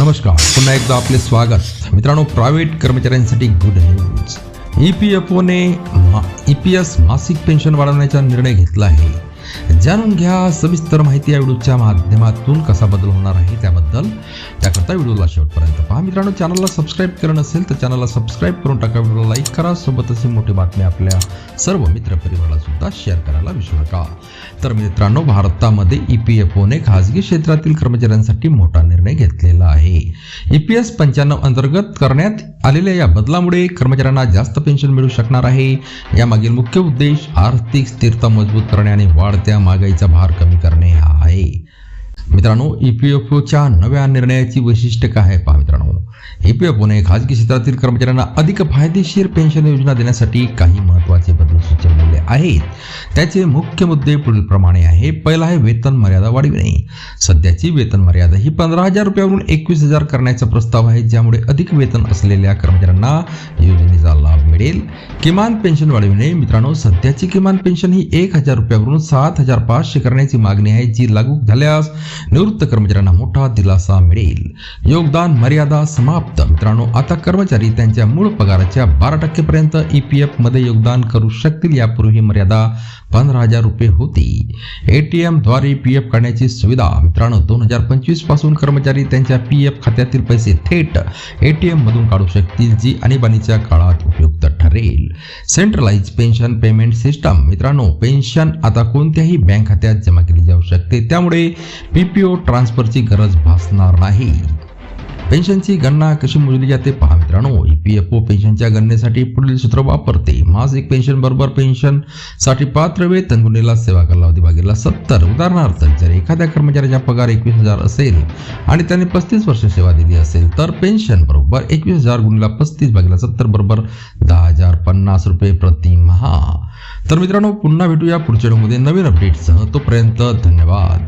नमस्कार. पुन्हा एकदा आपले स्वागत. मित्रांनो प्रायव्हेट कर्मचाऱ्यांसाठी good news E P F one E P S मासिक पेन्शन वाढवण्याचा निर्णय घेतला आहे. जाणून घ्या. सविस्तर माहिती या व्हिडिओच्या माध्यमातून कसा बदल होणार आहे त्याबद्दल. त्याकरता व्हिडिओला शेवटपर्यंत पहा. मित्रांनो चॅनलला सबस्क्राईब करणं नसेल तर चॅनलला सबस्क्राईब करून टाका. व्हिडिओला लाईक करा. सोबतच ही मोठी बातमी आपल्या सर्व मित्रपरिवाराला सुद्धा शेअर करायला विसरू नका. तर मित्रांनो भारतामध्ये ई पी एफ ओने खाजगी क्षेत्रातील कर्मचाऱ्यांसाठी मोठा निर्णय घेतलेला आहे. ई पी एस पंच्याण्णव अंतर्गत करण्यात आलेल्या या बदलामुळे कर्मचाऱ्यांना जास्त पेन्शन मिळू शकणार आहे. यामागील मुख्य उद्देश आर्थिक स्थिरता मजबूत करणे आणि वाढत्या महागाईचा भार कमी करणे हा आहे. मित्रांनो ई पी एफ ओच्या नव्या निर्णयाची वैशिष्ट्य काय आहे पहा मित्रांनो. ई पी एफ ओने खाजगी क्षेत्रातील कर्मचाऱ्यांना अधिक फायदेशीर पेन्शन योजना देण्यासाठी काही महत्त्वाचे बदल सुचवलेले आहेत. त्याचे मुख्य मुद्दे पुढीलप्रमाणे आहे. पहिला आहे वेतन मर्यादा वाढविणे. सध्याची वेतन मर्यादा ही पंधरा हजार रुपयावरून एकवीस हजार करण्याचा प्रस्ताव आहे ज्यामुळे अधिक वेतन असलेल्या कर्मचाऱ्यांना योजनेचा लाभ मिळेल किमान पेन्शन वाढविणे. मित्रांनो सध्याची किमान पेन्शन ही एक हजार रुपयावरून सात हजार पाचशे करण्याची मागणी आहे जी लागू झाल्यास निवृत्त कर्मचाऱ्यांना मोठा दिलासा मिळेल. योगदान मर्यादा समाप्त. मित्रांनो आता कर्मचारी त्यांच्या मूळ पगाराच्या बारा टक्केपर्यंत ई पी एफमध्ये योगदान करू शकतील. यापूर्वी ही मर्यादा पंधरा हजार रुपये होती. ए टी एमद्वारे पी एफ काढण्याची सुविधा. मित्रांनो दोन हजार पंचवीसपासून कर्मचारी त्यांच्या पी एफ खात्यातील पैसे थेट ए टी एममधून काढू शकतील जी आणीबाणीच्या काळात उपयोग सेंट्रलाइज पेन्शन पेमेंट सिस्टम मित्रांनो पेन्शन आता कोणत्याही बँक खात्यात जमा केली जाऊ शकते. त्यामुळे पी पी ओ ट्रान्सफरची गरज भासणार नाही. पेन्शनची गणना कशी मोजली जाते पहा. मित्रांनो ई पी एफ ओ पेन्शनच्या गणनेसाठी पुढील सूत्र वापरते. मासिक पेन्शन बरोबर पेन्शनसाठी पात्र वेतन गुन्हेला सेवा कालावधी भागेला सत्तर. उदाहरणार्थ जर एखाद्या कर्मचाऱ्याचा पगार एकवीस हजार असेल आणि त्याने पस्तीस वर्ष सेवा दिली असेल तर पेन्शन बरोबर एकवीस हजार गुणिला पस्तीस भागेला सत्तर बरोबर दहा हजार पन्नास रुपये प्रति महा. तर मित्रांनो पुन्हा भेटूया पुढच्या मध्ये नवीन अपडेटसह तोपर्यंत धन्यवाद.